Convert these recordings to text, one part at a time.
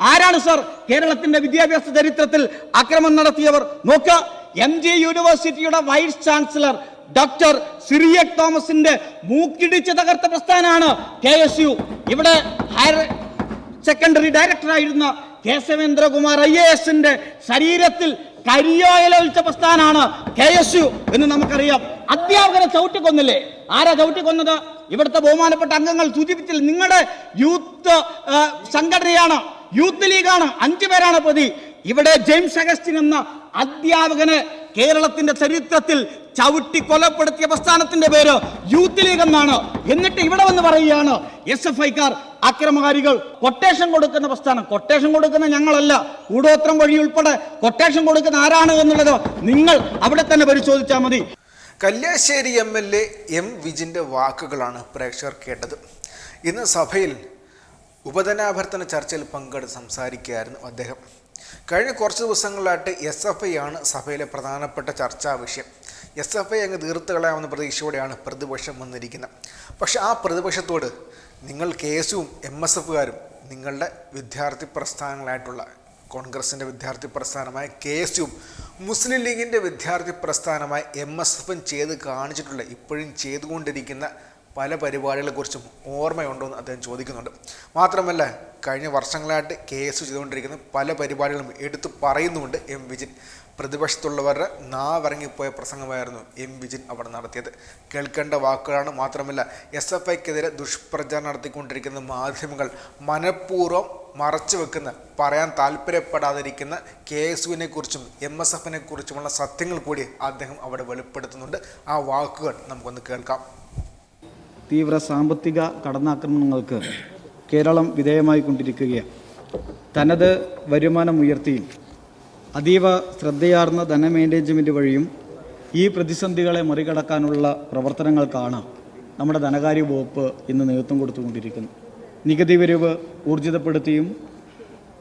ആരാണ് സർ കേരളത്തിന്റെ വിദ്യാഭ്യാസ ചരിത്രത്തിൽ അക്രമം നടത്തിയവർ? നോക്കുക എം ജി യൂണിവേഴ്സിറ്റിയുടെ വൈസ് ചാൻസലർ ഡോക്ടർ സിറിയക് തോമസിന്റെ മൂക്കിടിച്ച് തകർത്ത പ്രസ്ഥാനാണ് കെ എസ് യു. ഇവിടെ ഹയർ സെക്കൻഡറി ഡയറക്ടറായിരുന്ന കേശവേന്ദ്രകുമാർ ഐ എ എസിന്റെ ശരീരത്തിൽ കരിയോയിലൊഴിച്ച പ്രസ്ഥാനാണ് കെ എസ് യു എന്ന് നമുക്കറിയാം. അധ്യാപകരെ ചവിട്ടിക്കൊന്നില്ലേ? ആരാ ചവിട്ടിക്കൊന്നത്? ഇവിടുത്തെ ബഹുമാനപ്പെട്ട അംഗങ്ങൾ സൂചിപ്പിച്ചില്ല നിങ്ങളുടെ യൂത്ത് സംഘടനയാണ്. യൂത്ത് ലീഗാണ്. അഞ്ചു പേരാണ് പ്രതി ഇവിടെ ജെയിംസ് അഗസ്റ്റിൻ എന്ന അധ്യാപകനെ കേരളത്തിന്റെ ചരിത്രത്തിൽ ചവിട്ടി കൊലപ്പെടുത്തിയ പ്രസ്ഥാനത്തിന്റെ പേര് യൂത്ത് ലീഗ് എന്നാണ്. എന്നിട്ട് ഇവിടെ വന്ന് പറയുകയാണ് എസ് എഫ് ഐക്കാർ അക്രമകാരികൾ കൊട്ടേഷൻ കൊടുക്കുന്ന പ്രസ്ഥാനം. കൊട്ടേഷൻ കൊടുക്കുന്ന ഞങ്ങളല്ല. കൂടോത്രം വഴി ഉൾപ്പെടെ കൊട്ടേഷൻ കൊടുക്കുന്ന ആരാണ് എന്നുള്ളത് നിങ്ങൾ അവിടെ തന്നെ പരിശോധിച്ചാൽ മതി. Kalliasseri M L A M വിജിന്റെ വാക്കുകളാണ് പ്രേക്ഷകർ കേട്ടത്. ഇന്ന് സഭയിൽ ഉപധനാഭ്യർത്ഥന ചർച്ചയിൽ പങ്കെടുത്ത് സംസാരിക്കുകയായിരുന്നു അദ്ദേഹം. കഴിഞ്ഞ കുറച്ച് ദിവസങ്ങളിലായിട്ട് എസ് എഫ് ഐ ആണ് സഭയിലെ പ്രധാനപ്പെട്ട ചർച്ചാ വിഷയം. എസ് എഫ് ഐ അങ്ങ് തീർത്ത് കളയാമെന്ന പ്രതീക്ഷയോടെയാണ് പ്രതിപക്ഷം വന്നിരിക്കുന്നത്. പക്ഷെ ആ പ്രതിപക്ഷത്തോട് നിങ്ങൾ കേസും എം എസ് എഫുകാരും നിങ്ങളുടെ വിദ്യാർത്ഥി പ്രസ്ഥാനങ്ങളായിട്ടുള്ള കോൺഗ്രസിന്റെ വിദ്യാർത്ഥി പ്രസ്ഥാനമായ കെ എസ് മുസ്ലിം ലീഗിന്റെ വിദ്യാർത്ഥി പ്രസ്ഥാനമായ എം എസ് എഫും ചെയ്ത് കാണിച്ചിട്ടുള്ള ഇപ്പോഴും ചെയ്തുകൊണ്ടിരിക്കുന്ന പല പരിപാടികളെക്കുറിച്ചും ഓർമ്മയുണ്ടോ എന്ന് അദ്ദേഹം ചോദിക്കുന്നുണ്ട്. മാത്രമല്ല കഴിഞ്ഞ വർഷങ്ങളായിട്ട് കേസ് ചെയ്തുകൊണ്ടിരിക്കുന്ന പല പരിപാടികളും എടുത്തു പറയുന്നുമുണ്ട് എം വിജിൻ. പ്രതിപക്ഷത്തുള്ളവരുടെ നാവിറങ്ങിപ്പോയ പ്രസംഗമായിരുന്നു എം വിജിൻ അവിടെ നടത്തിയത്. കേൾക്കേണ്ട വാക്കുകളാണ് മാത്രമല്ല എസ് എഫ് ഐക്കെതിരെ ദുഷ്പ്രചാരണം നടത്തിക്കൊണ്ടിരിക്കുന്ന മാധ്യമങ്ങൾ മനഃപൂർവം മറച്ചു വെക്കുന്ന പറയാൻ താല്പര്യപ്പെടാതിരിക്കുന്ന കെ എസ് യുവിനെ കുറിച്ചും എം എസ് എഫിനെ കുറിച്ചുമുള്ള സത്യങ്ങൾ കൂടി അദ്ദേഹം അവിടെ വെളിപ്പെടുത്തുന്നുണ്ട്. ആ വാക്കുകൾ നമുക്കൊന്ന് കേൾക്കാം. തീവ്ര സാമ്പത്തിക കടന്നാക്രമണങ്ങൾക്ക് കേരളം വിധേയമായിക്കൊണ്ടിരിക്കുകയാണ്. തനത് വരുമാനം ഉയർത്തിയും അതീവ ശ്രദ്ധയാർന്ന ധന മാനേജ്മെന്റ് വഴിയും ഈ പ്രതിസന്ധികളെ മറികടക്കാനുള്ള പ്രവർത്തനങ്ങൾക്കാണ് നമ്മുടെ ധനകാര്യ വകുപ്പ് ഇന്ന് നേതൃത്വം കൊടുത്തുകൊണ്ടിരിക്കുന്നത്. നികുതി വരവ് ഊർജിതപ്പെടുത്തിയും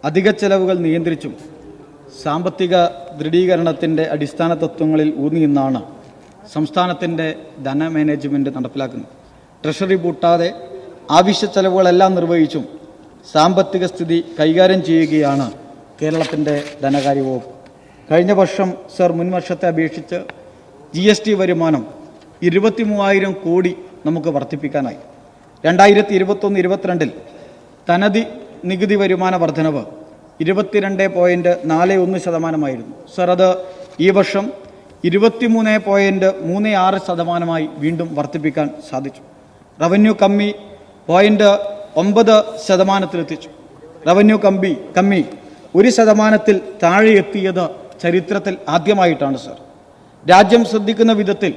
അധിക ചെലവുകൾ നിയന്ത്രിച്ചും സാമ്പത്തിക ദൃഢീകരണത്തിന്റെ അടിസ്ഥാന തത്വങ്ങളിൽ ഊന്നിയെന്നാണ് സംസ്ഥാനത്തിന്റെ ധന മാനേജ്മെന്റ് നടപ്പിലാക്കുന്നത്. ട്രഷറി പൂട്ടാതെ ആവശ്യ ചെലവുകളെല്ലാം നിർവഹിച്ചും സാമ്പത്തിക സ്ഥിതി കൈകാര്യം ചെയ്യുകയാണ് കേരളത്തിന്റെ ധനകാര്യ വകുപ്പ്. കഴിഞ്ഞ വർഷം സർ മുൻവർഷത്തെ അപേക്ഷിച്ച് ജി എസ് ടി വരുമാനം ഇരുപത്തി മൂവായിരം കോടി നമുക്ക് വർദ്ധിപ്പിക്കാനായി. രണ്ടായിരത്തി ഇരുപത്തൊന്ന് ഇരുപത്തിരണ്ടിൽ തനതി നികുതി വരുമാന വർധനവ് ഇരുപത്തിരണ്ട് പോയിന്റ് നാല് ഒന്ന് ശതമാനമായിരുന്നു. സർ അത് ഈ വർഷം ഇരുപത്തിമൂന്ന് പോയിന്റ് മൂന്ന് ആറ് ശതമാനമായി വീണ്ടും വർദ്ധിപ്പിക്കാൻ സാധിച്ചു. റവന്യൂ കമ്മി പോയിന്റ് ഒമ്പത് ശതമാനത്തിലെത്തിച്ചു. റവന്യൂ കമ്പി കമ്മി ഒരു ശതമാനത്തിൽ താഴെ എത്തിയത് ചരിത്രത്തിൽ ആദ്യമായിട്ടാണ് സർ രാജ്യം ശ്രദ്ധിക്കുന്ന വിധത്തിൽ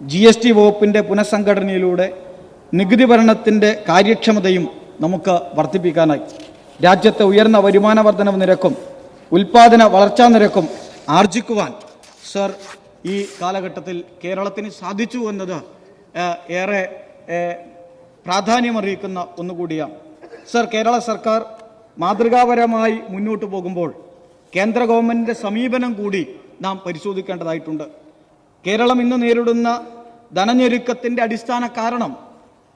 ജി എസ് ടി വകുപ്പിന്റെ പുനഃസംഘടനയിലൂടെ നികുതി ഭരണത്തിന്റെ കാര്യക്ഷമതയും നമുക്ക് വർദ്ധിപ്പിക്കാനായി. രാജ്യത്തെ ഉയർന്ന വരുമാന വർധനവ് നിരക്കും ഉൽപാദന വളർച്ചാ നിരക്കും ആർജിക്കുവാൻ സർ ഈ കാലഘട്ടത്തിൽ കേരളത്തിന് സാധിച്ചു എന്നത് ഏറെ പ്രാധാന്യമറിയിക്കുന്ന ഒന്നുകൂടിയാണ് സർ കേരള സർക്കാർ മാതൃകാപരമായി മുന്നോട്ട് പോകുമ്പോൾ കേന്ദ്ര ഗവൺമെന്റിന്റെ സമീപനം കൂടി നാം പരിശോധിക്കേണ്ടതായിട്ടുണ്ട്. കേരളം ഇന്ന് നേരിടുന്ന ധനഞ്ഞെരുക്കത്തിന്റെ അടിസ്ഥാന കാരണം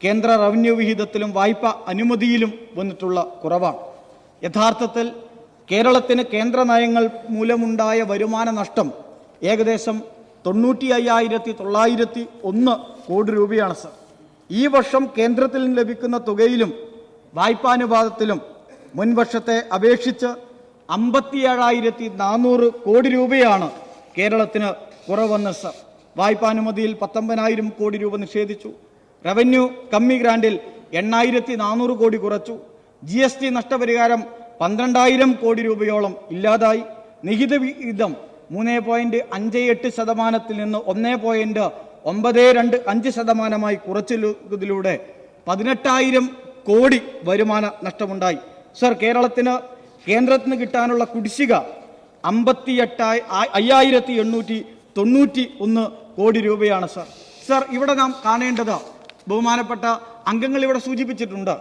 കേന്ദ്ര റവന്യൂ വിഹിതത്തിലും വായ്പ അനുമതിയിലും വന്നിട്ടുള്ള കുറവാണ്. യഥാർത്ഥത്തിൽ കേരളത്തിന് കേന്ദ്ര നയങ്ങൾ മൂലമുണ്ടായ വരുമാന നഷ്ടം ഏകദേശം തൊണ്ണൂറ്റി അയ്യായിരത്തി തൊള്ളായിരത്തി ഒന്ന് കോടി രൂപയാണ് സർ. ഈ വർഷം കേന്ദ്രത്തിൽ നിന്ന് ലഭിക്കുന്ന തുകയിലും വായ്പാനുപാതത്തിലും മുൻവർഷത്തെ അപേക്ഷിച്ച് അമ്പത്തിയേഴായിരത്തി നാനൂറ് കോടി രൂപയാണ് കേരളത്തിന് കുറവെന്ന് സർ വായ്പാനുമതിയിൽ പത്തൊമ്പതിനായിരം കോടി രൂപ നിഷേധിച്ചു. റവന്യൂ കമ്മി ഗ്രാൻഡിൽ എണ്ണായിരത്തി നാനൂറ് കോടി കുറച്ചു. ജി എസ് ടി നഷ്ടപരിഹാരം പന്ത്രണ്ടായിരം കോടി രൂപയോളം ഇല്ലാതായി. നികുതി വിഹിതം മൂന്ന് പോയിന്റ് അഞ്ച് എട്ട് ശതമാനത്തിൽ നിന്ന് ഒന്ന് പോയിന്റ് ഒമ്പത് രണ്ട് അഞ്ച് ശതമാനമായി കുറച്ചതിലൂടെ പതിനെട്ടായിരം കോടി വരുമാന നഷ്ടമുണ്ടായി. സർ കേരളത്തിന് കേന്ദ്രത്തിന് കിട്ടാനുള്ള കുടിശ്ശിക അമ്പത്തി എട്ടായി അയ്യായിരത്തി എണ്ണൂറ്റി തൊണ്ണൂറ്റി ഒന്ന് കോടി രൂപയാണ് സർ. സർ ഇവിടെ നാം കാണേണ്ടത് ബഹുമാനപ്പെട്ട അംഗങ്ങൾ ഇവിടെ സൂചിപ്പിച്ചിട്ടുണ്ട്.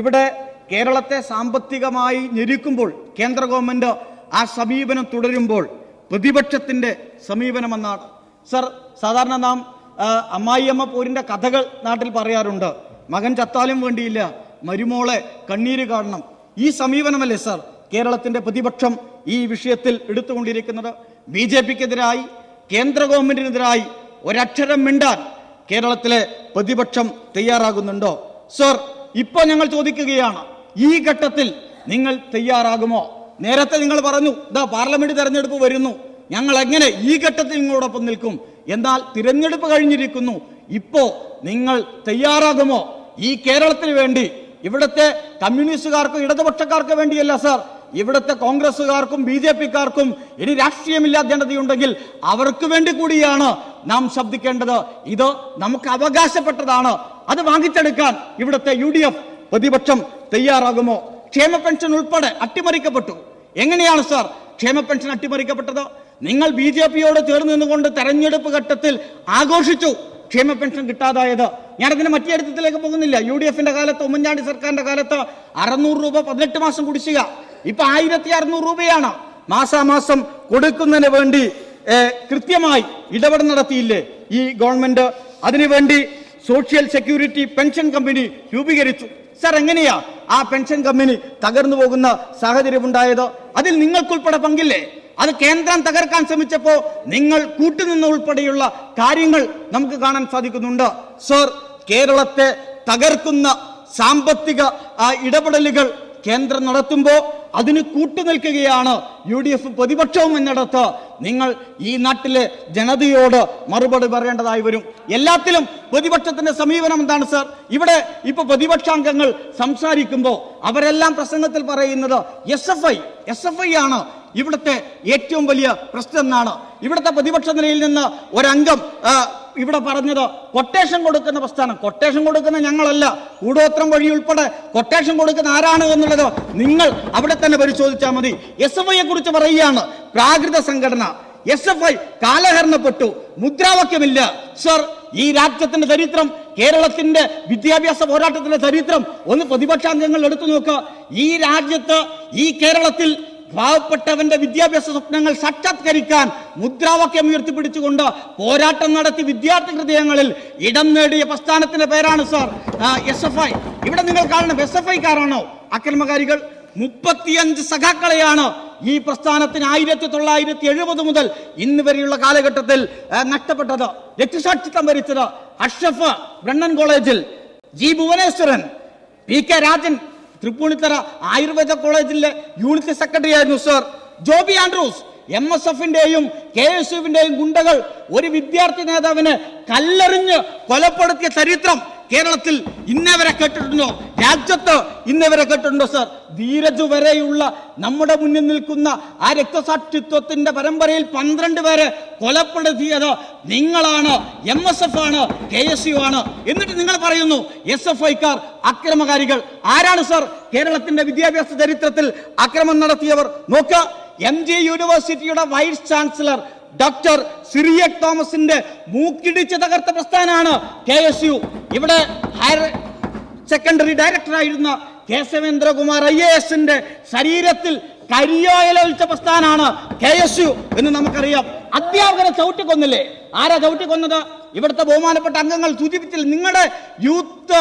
ഇവിടെ കേരളത്തെ സാമ്പത്തികമായി ഞെരുക്കുമ്പോൾ കേന്ദ്ര ഗവൺമെന്റ് ആ സമീപനം തുടരുമ്പോൾ പ്രതിപക്ഷത്തിന്റെ സമീപനമെന്നാണ്. സർ സാധാരണ നാം അമ്മായിയമ്മ പോരിന്റെ കഥകൾ നാട്ടിൽ പറയാറുണ്ട്. മകൻ ചത്താലും വേണ്ടിയില്ല മരുമോളെ കണ്ണീര് കാണണം. ഈ സമീപനമല്ലേ സർ? കേരളത്തിന്റെ പ്രതിപക്ഷം ഈ വിഷയത്തിൽ എടുത്തുകൊണ്ടിരിക്കുന്നത്. ബി ജെ പിക്കെതിരായി കേന്ദ്ര ഗവൺമെന്റിനെതിരായി ഒരക്ഷരം മിണ്ടാൻ കേരളത്തിലെ പ്രതിപക്ഷം തയ്യാറാകുന്നുണ്ടോ? സർ ഇപ്പോൾ ഞങ്ങൾ ചോദിക്കുകയാണ് ഈ ഘട്ടത്തിൽ നിങ്ങൾ തയ്യാറാകുമോ? നേരത്തെ നിങ്ങൾ പറഞ്ഞു ഇതാ പാർലമെന്റ് തെരഞ്ഞെടുപ്പ് വരുന്നു. ഞങ്ങൾ എങ്ങനെ ഈ ഘട്ടത്തിൽ നിങ്ങളോടൊപ്പം നിൽക്കും? എന്നാൽ തിരഞ്ഞെടുപ്പ് കഴിഞ്ഞിരിക്കുന്നു. ഇപ്പോ നിങ്ങൾ തയ്യാറാകുമോ? ഈ കേരളത്തിന് വേണ്ടി ഇവിടുത്തെ കമ്മ്യൂണിസ്റ്റുകാർക്കും ഇടതുപക്ഷക്കാർക്ക് വേണ്ടിയല്ല സാർ. ഇവിടുത്തെ കോൺഗ്രസ്സുകാർക്കും ബി ജെ പിക്കാർക്കും ഇനി രാഷ്ട്രീയമില്ലാത്ത ജനതയുണ്ടെങ്കിൽ അവർക്ക് വേണ്ടി കൂടിയാണ് നാം ശബ്ദിക്കേണ്ടത്. ഇത് നമുക്ക് അവകാശപ്പെട്ടതാണ്. അത് വാങ്ങിച്ചെടുക്കാൻ ഇവിടുത്തെ യു ഡി എഫ് പ്രതിപക്ഷം തയ്യാറാകുമോ? ക്ഷേമ പെൻഷൻ ഉൾപ്പെടെ അട്ടിമറിക്കപ്പെട്ടു. എങ്ങനെയാണ് സാർ ക്ഷേമ പെൻഷൻ അട്ടിമറിക്കപ്പെട്ടത്? നിങ്ങൾ ബി ജെ പിയോട് ചേർന്ന് നിന്നുകൊണ്ട് തെരഞ്ഞെടുപ്പ് ഘട്ടത്തിൽ ആഘോഷിച്ചു. ക്ഷേമ പെൻഷൻ കിട്ടാതായത്. ഞാനതിന് മറ്റേ അടുത്തത്തിലേക്ക് പോകുന്നില്ല. യു ഡി എഫിന്റെ കാലത്ത് ഉമ്മൻചാണ്ടി സർക്കാരിന്റെ കാലത്ത് അറുന്നൂറ് രൂപ പതിനെട്ട് മാസം കുടിശ്ശിക. ഇപ്പൊ ആയിരത്തി അറുന്നൂറ് രൂപയാണ്. മാസാമാസം കൊടുക്കുന്നതിന് വേണ്ടി കൃത്യമായി ഇടപെടൽ നടത്തിയില്ലേ ഈ ഗവൺമെന്റ്? അതിനുവേണ്ടി സോഷ്യൽ സെക്യൂരിറ്റി പെൻഷൻ കമ്പനി രൂപീകരിച്ചു. സർ എങ്ങനെയാ ആ പെൻഷൻ കമ്പനി തകർന്നു പോകുന്ന സാഹചര്യം ഉണ്ടായത് അതിൽ നിങ്ങൾക്കുൾപ്പെടെ പങ്കില്ലേ? അത് കേന്ദ്രം തകർക്കാൻ ശ്രമിച്ചപ്പോ നിങ്ങൾ കൂട്ടുനിന്ന് ഉൾപ്പെടെയുള്ള കാര്യങ്ങൾ നമുക്ക് കാണാൻ സാധിക്കുന്നുണ്ട്. സർ കേരളത്തെ തകർക്കുന്ന സാമ്പത്തിക ഇടപെടലുകൾ കേന്ദ്രം നടത്തുമ്പോൾ അതിന് കൂട്ടുനിൽക്കുകയാണ് യു ഡി എഫ് പ്രതിപക്ഷവും എന്നിടത്ത്. നിങ്ങൾ ഈ നാട്ടിലെ ജനതയോട് മറുപടി പറയേണ്ടതായി വരും. എല്ലാത്തിലും പ്രതിപക്ഷത്തിന്റെ സമീപനം എന്താണ് സർ? ഇവിടെ ഇപ്പൊ പ്രതിപക്ഷാംഗങ്ങൾ സംസാരിക്കുമ്പോൾ അവരെല്ലാം പ്രസംഗത്തിൽ പറയുന്നത് S F I S F I ആണ്. ഇവിടുത്തെ ഏറ്റവും വലിയ പ്രശ്നം എന്നാണ്. ഇവിടുത്തെ പ്രതിപക്ഷ നിലയിൽ നിന്ന് ഒരംഗം ഇവിടെ പറഞ്ഞത് കൊട്ടേഷൻ കൊടുക്കുന്ന പ്രസ്ഥാനം. കൊട്ടേഷൻ കൊടുക്കുന്ന ഞങ്ങളല്ല. കൂടോത്രം വഴി ഉൾപ്പെടെ കൊട്ടേഷൻ കൊടുക്കുന്ന ആരാണ് എന്നുള്ളത് നിങ്ങൾ അവിടെ തന്നെ പരിശോധിച്ചാൽ മതി. എസ് എഫ് ഐയെ കുറിച്ച് പറയുകയാണ്. പ്രാകൃത സംഘടന. എസ് എഫ് ഐ കാലഹരണപ്പെട്ടു. മുദ്രാവാക്യമില്ല. സർ ഈ രാജ്യത്തിന്റെ ചരിത്രം കേരളത്തിന്റെ വിദ്യാഭ്യാസ പോരാട്ടത്തിന്റെ ചരിത്രം ഒന്ന് പ്രതിപക്ഷാംഗങ്ങൾ എടുത്തു നോക്കുക. ഈ രാജ്യത്ത് ഈ കേരളത്തിൽ പാവപ്പെട്ടവന്റെ വിദ്യാഭ്യാസ സ്വപ്നങ്ങൾ സാക്ഷാത്കരിക്കാൻ മുദ്രാവാക്യം ഉയർത്തിപ്പിടിച്ചുകൊണ്ട് പോരാട്ടം നടത്തി വിദ്യാർത്ഥി ഹൃദയങ്ങളിൽ ഇടം നേടിയ പ്രസ്ഥാനത്തിന്റെ പേരാണ് സാർ എസ് എഫ് ഐ ഇവിടെ നിങ്ങൾ കാണണം എസ് എഫ് ഐക്കാരാണോ അക്രമകാരികൾ. മുപ്പത്തിയഞ്ച് സഖാക്കളെയാണ് ഈ പ്രസ്ഥാനത്തിന് ആയിരത്തി തൊള്ളായിരത്തി എഴുപത് മുതൽ ഇന്ന് വരെയുള്ള കാലഘട്ടത്തിൽ നഷ്ടപ്പെട്ടത്. രക്തസാക്ഷിത്വം വരിച്ചത് അഷ്റഫ് ബ്രണ്ണൻ കോളേജിൽ. G Bhuvaneswaran P K Rajan Thrippunithura Ayurveda കോളേജിലെ യൂണിറ്റ് സെക്രട്ടറി ആയിരുന്നു sir. Joby Andrews. M S എഫിന്റെയും K S യുവിന്റെയും ഗുണ്ടകൾ ഒരു വിദ്യാർത്ഥി നേതാവിനെ കല്ലെറിഞ്ഞ് കൊലപ്പെടുത്തിയ ചരിത്രം. കേരളത്തിൽ ഇന്നവരെ കേട്ടിട്ടുണ്ടോ? രാജ്യത്ത് ഇന്നവരെ കേട്ടിട്ടുണ്ടോ സർ? ധീരജ് വരെയുള്ള നമ്മുടെ മുന്നിൽ നിൽക്കുന്ന ആ രക്തസാക്ഷിത്വത്തിന്റെ പരമ്പരയിൽ പന്ത്രണ്ട് പേരെ കൊലപ്പെടുത്തിയത് നിങ്ങളാണ് എം എസ് എഫ് ആണ് കെ എസ് യു ആണ്. എന്നിട്ട് നിങ്ങൾ പറയുന്നു എസ് എഫ് ഐക്കാർ അക്രമകാരികൾ. ആരാണ് സർ? കേരളത്തിന്റെ വിദ്യാഭ്യാസ ചരിത്രത്തിൽ അക്രമം നടത്തിയവർ. നോക്കുക എം ജി യൂണിവേഴ്സിറ്റിയുടെ വൈസ് ചാൻസലർ ഡോക്ടർ സിറിയക് തോമസിന്റെ മൂക്കിടിച്ച് തകർത്ത പ്രസ്ഥാനമാണ് കെ എസ് യു. ഇവിടെ ഹയർ സെക്കൻഡറി ഡയറക്ടറായിരുന്ന കേശവേന്ദ്രകുമാർ ഐ എ എസിന്റെ ശരീരത്തിൽ കരിയോയിലൊഴിച്ച പ്രസ്ഥാനാണ് കെ എസ് യു എന്ന് നമുക്കറിയാം. അധ്യാപകരെ ചവിട്ടിക്കൊന്നില്ലേ? ആരാ ചവിട്ടിക്കൊന്നത്? ഇവിടുത്തെ ബഹുമാനപ്പെട്ട അംഗങ്ങൾ സൂചിപ്പിച്ചില്ല. നിങ്ങളുടെ യൂത്ത്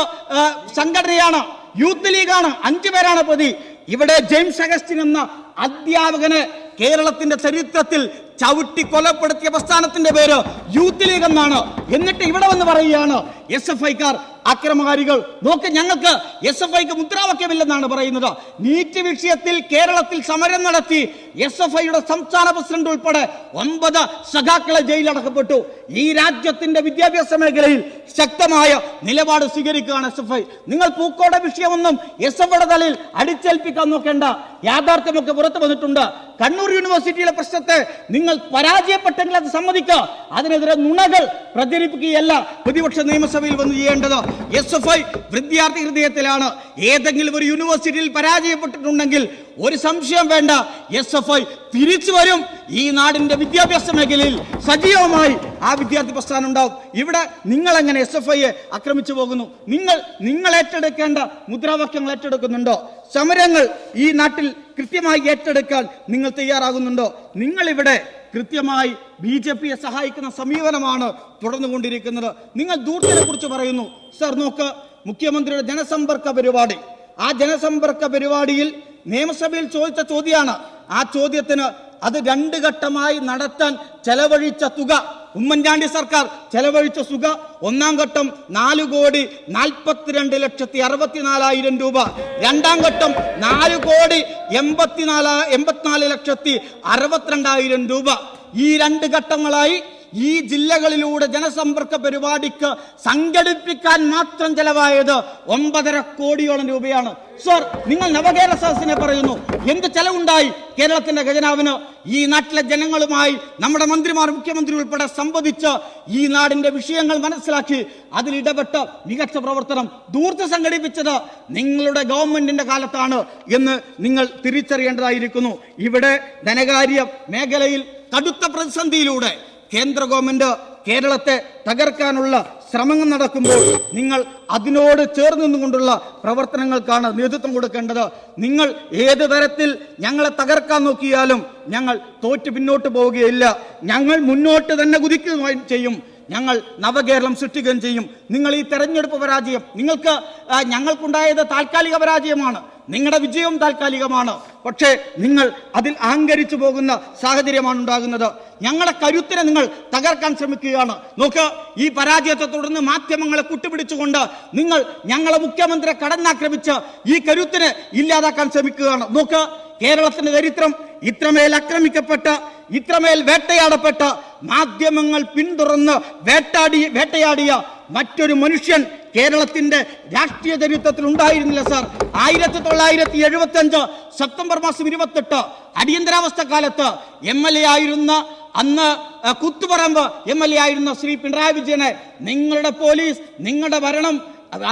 സംഘടനയാണ് യൂത്ത് ലീഗാണ്. അഞ്ചു പേരാണ് പ്രതി. ഇവിടെ ജെയിംസ് അഗസ്റ്റിൻ എന്ന അധ്യാപകനെ കേരളത്തിന്റെ ചരിത്രത്തിൽ ചവിട്ടി കൊലപ്പെടുത്തിയ പ്രസ്ഥാനത്തിന്റെ പേര് യൂത്ത് ലീഗ് എന്നാണ്. എന്നിട്ട് ഇവിടെ വന്ന് പറയുകയാണ് എസ് എഫ് ഐക്കാർ അക്രമകാരികൾ. നോക്ക് ഞങ്ങൾക്ക് എസ് എഫ് ഐക്ക് മുദ്രാവാക്യമില്ലെന്നാണ് പറയുന്നത്. നീറ്റ് വിഷയത്തിൽ കേരളത്തിൽ സമരം നടത്തി എസ് എഫ് ഐയുടെ സംസ്ഥാന പ്രസിഡന്റ് ഉൾപ്പെടെ ഒമ്പത് സഖാക്കളെ ജയിലടക്കപ്പെട്ടു ഈ രാജ്യത്തിന്റെ വിദ്യാഭ്യാസ മേഖലയിൽ ശക്തമായ നിലപാട് സ്വീകരിക്കുകയാണ് എസ് എഫ് ഐ നിങ്ങൾ പൂക്കോട വിഷയമൊന്നും എസ് എഫ് ഐയുടെ തലയിൽ അടിച്ചേൽപ്പിക്കാൻ നോക്കേണ്ട യാഥാർത്ഥ്യമൊക്കെ പുറത്തു വന്നിട്ടുണ്ട്. കണ്ണൂർ യൂണിവേഴ്സിറ്റിയിലെ പ്രശ്നത്തെ നിങ്ങൾ പരാജയപ്പെട്ടെങ്കിൽ അത് സമ്മതിക്കുക. അതിനെതിരെ നുണകൾ പ്രചരിപ്പിക്കുകയല്ല പ്രതിപക്ഷ നിയമസഭയിൽ വന്ന് ചെയ്യേണ്ടത്. എസ് എഫ് ഐ വിദ്യാർത്ഥി ഹൃദയത്തിലാണ്. ഏതെങ്കിലും ഒരു യൂണിവേഴ്സിറ്റിയിൽ പരാജയപ്പെട്ടിട്ടുണ്ടെങ്കിൽ ഒരു സംശയം വേണ്ട. എസ് എഫ് ഐ തിരിച്ചു വരും. ഈ നാടിന്റെ വിദ്യാഭ്യാസ മേഖലയിൽ സജീവമായി ആ വിദ്യാർത്ഥി പ്രസ്ഥാനം ഉണ്ടാവും. ഇവിടെ നിങ്ങൾ എങ്ങനെ എസ് എഫ് ഐയെ ആക്രമിച്ചു പോകുന്നു? നിങ്ങൾ നിങ്ങൾ ഏറ്റെടുക്കേണ്ട മുദ്രാവാക്യങ്ങൾ ഏറ്റെടുക്കുന്നുണ്ടോ? സമരങ്ങൾ ഈ നാട്ടിൽ കൃത്യമായി ഏറ്റെടുക്കാൻ നിങ്ങൾ തയ്യാറാകുന്നുണ്ടോ? നിങ്ങൾ ഇവിടെ കൃത്യമായി ബി ജെ പിയെ സഹായിക്കുന്ന സമീപനമാണ് തുടർന്നുകൊണ്ടിരിക്കുന്നത്. നിങ്ങൾ ദൂരത്തിനെ കുറിച്ച് പറയുന്നു. സർ നോക്ക് മുഖ്യമന്ത്രിയുടെ ജനസമ്പർക്ക പരിപാടി. ആ ജനസമ്പർക്ക പരിപാടിയിൽ നിയമസഭയിൽ ചോദിച്ച ചോദ്യമാണ് ആ ചോദ്യത്തിന് അത് രണ്ട് ഘട്ടമായി നടത്താൻ ചെലവഴിച്ച തുക ഉമ്മൻചാണ്ടി സർക്കാർ ചെലവഴിച്ച തുക ഒന്നാം ഘട്ടം നാല് കോടി നാൽപ്പത്തിരണ്ട് ലക്ഷത്തി അറുപത്തിനാലായിരം രൂപ. രണ്ടാം ഘട്ടം നാല് കോടി എൺപത്തിനാല് എൺപത്തിനാല് ലക്ഷത്തി അറുപത്തിരണ്ടായിരം രൂപ. ഈ രണ്ട് ഘട്ടങ്ങളായി ഈ ജില്ലകളിലൂടെ ജനസമ്പർക്ക പരിപാടിക്ക് സംഘടിപ്പിക്കാൻ മാത്രം ചെലവായത് ഒമ്പതര കോടിയോളം രൂപയാണ്. സർ നിങ്ങൾ നവകേരള സദസ്സിനെ പറയുന്നു. എന്ത് ചെലവുണ്ടായി കേരളത്തിന്റെ ഖജനാവിന്? ഈ നാട്ടിലെ ജനങ്ങളുമായി നമ്മുടെ മന്ത്രിമാർ മുഖ്യമന്ത്രി ഉൾപ്പെടെ സംവദിച്ച് ഈ നാടിന്റെ വിഷയങ്ങൾ മനസ്സിലാക്കി അതിൽ ഇടപെട്ട് മികച്ച പ്രവർത്തനം ദൂർത്ത് സംഘടിപ്പിച്ചത് നിങ്ങളുടെ ഗവൺമെന്റിന്റെ കാലത്താണ് എന്ന് നിങ്ങൾ തിരിച്ചറിയേണ്ടതായിരിക്കുന്നു. ഇവിടെ ധനകാര്യ മേഖലയിൽ കടുത്ത പ്രതിസന്ധിയിലൂടെ കേന്ദ്ര ഗവൺമെന്റ് കേരളത്തെ തകർക്കാനുള്ള ശ്രമങ്ങൾ നടക്കുമ്പോൾ നിങ്ങൾ അതിനോട് ചേർന്ന് നിന്നുകൊണ്ടുള്ള പ്രവർത്തനങ്ങൾക്കാണ് നേതൃത്വം കൊടുക്കേണ്ടത്. നിങ്ങൾ ഏത് തരത്തിൽ ഞങ്ങളെ തകർക്കാൻ നോക്കിയാലും ഞങ്ങൾ തോറ്റ് പിന്നോട്ട് പോവുകയില്ല. ഞങ്ങൾ മുന്നോട്ട് തന്നെ കുതിക്കുകയും ചെയ്യും. ഞങ്ങൾ നവകേരളം സൃഷ്ടിക്കുകയും ചെയ്യും. നിങ്ങൾ ഈ തെരഞ്ഞെടുപ്പ് പരാജയം നിങ്ങൾക്ക് ഞങ്ങൾക്കുണ്ടായത് താൽക്കാലിക പരാജയമാണ്. നിങ്ങളുടെ വിജയവും താൽക്കാലികമാണ്. പക്ഷേ നിങ്ങൾ അതിൽ അഹങ്കരിച്ചു പോകുന്ന സാഹചര്യമാണ് ഉണ്ടാകുന്നത്. ഞങ്ങളെ കരുത്തിനെ നിങ്ങൾ തകർക്കാൻ ശ്രമിക്കുകയാണ്. നോക്ക് ഈ പരാജയത്തെ തുടർന്ന് മാധ്യമങ്ങളെ കുട്ടിപിടിച്ചുകൊണ്ട് നിങ്ങൾ ഞങ്ങളെ മുഖ്യമന്ത്രിയെ കടന്നാക്രമിച്ച് ഈ കരുത്തിനെ ഇല്ലാതാക്കാൻ ശ്രമിക്കുകയാണ്. നോക്ക് കേരളത്തിന്റെ ദരിദ്രം ഇത്രമേൽ ആക്രമിക്കപ്പെട്ട ഇത്രമേൽ വേട്ടയാടപ്പെട്ട മാധ്യമങ്ങൾ പിന്തുടർന്ന് വേട്ടാടി വേട്ടയാടിയ മറ്റൊരു മനുഷ്യൻ കേരളത്തിന്റെ രാഷ്ട്രീയ ചരിത്രത്തിൽ ഉണ്ടായിരുന്നില്ല സാർ. ആയിരത്തി തൊള്ളായിരത്തി എഴുപത്തി അഞ്ച് സെപ്റ്റംബർ മാസം ഇരുപത്തെട്ട് അടിയന്തരാവസ്ഥ കാലത്ത് എം എൽ എ ആയിരുന്ന അന്ന് കുത്തുപറമ്പ് എം എൽ എ ആയിരുന്ന ശ്രീ പിണറായി വിജയനെ നിങ്ങളുടെ പോലീസ് നിങ്ങളുടെ ഭരണം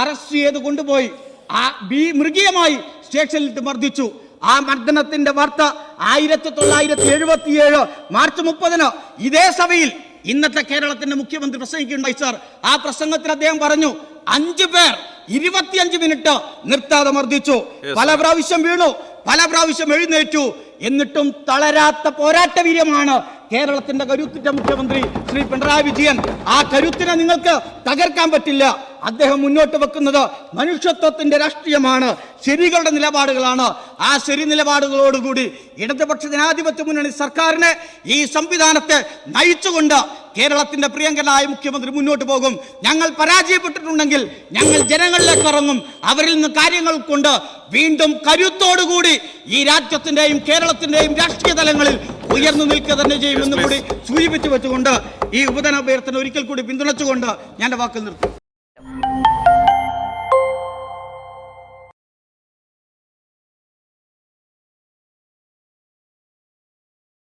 അറസ്റ്റ് ചെയ്ത് കൊണ്ടുപോയി. ആ ബി മൃഗീയമായി സ്റ്റേഷനിലിട്ട് മർദ്ദിച്ചു. ആ മർദ്ദനത്തിന്റെ വാർത്ത ആയിരത്തി തൊള്ളായിരത്തി എഴുപത്തിയേഴ് മാർച്ച് മുപ്പതിന് ഇതേ സഭയിൽ ഇന്നത്തെ കേരളത്തിന്റെ മുഖ്യമന്ത്രി പ്രസംഗിക്കുകയുണ്ടായി സാർ. ആ പ്രസംഗത്തിൽ അദ്ദേഹം പറഞ്ഞു അഞ്ചു പേർ ഇരുപത്തിയഞ്ച് മിനിറ്റ് നിർത്താതെ മർദ്ദിച്ചു. പല പ്രാവശ്യം വീണു പല പ്രാവശ്യം എഴുന്നേറ്റു. എന്നിട്ടും തളരാത്ത പോരാട്ട വീര്യമാണ് കേരളത്തിന്റെ കരുത്തിന്റെ മുഖ്യമന്ത്രി ശ്രീ പിണറായി വിജയൻ. ആ കരുത്തിനെ നിങ്ങൾക്ക് തകർക്കാൻ പറ്റില്ല. അദ്ദേഹം മുന്നോട്ട് വെക്കുന്നത് മനുഷ്യത്വത്തിന്റെ രാഷ്ട്രീയമാണ്. ശരികളുടെ നിലപാടുകളാണ്. ആ ശരി നിലപാടുകളോടുകൂടി ഇടതുപക്ഷ ജനാധിപത്യ മുന്നണി സർക്കാരിനെ ഈ സംവിധാനത്തെ നയിച്ചുകൊണ്ട് കേരളത്തിന്റെ പ്രിയങ്കരായ മുഖ്യമന്ത്രി മുന്നോട്ട് പോകും. ഞങ്ങൾ പരാജയപ്പെട്ടിട്ടുണ്ടെങ്കിൽ ഞങ്ങൾ ജനങ്ങളിലേക്ക് ഇറങ്ങും. അവരിൽ നിന്ന് കാര്യങ്ങൾ കൊണ്ട് വീണ്ടും കരുത്തോടുകൂടി ഈ രാജ്യത്തിന്റെയും കേരളത്തിന്റെയും രാഷ്ട്രീയ തലങ്ങളിൽ ഉയർന്നു നിൽക്കുക തന്നെ ചെയ്യുമെന്ന് കൂടി സൂചിപ്പിച്ചു വെച്ചുകൊണ്ട് ഈ ഉപധന അഭ്യർത്ഥന ഒരിക്കൽ കൂടി പിന്തുണച്ചുകൊണ്ട് ഞാൻ വാക്ക് വാക്കിൽ നിർത്തും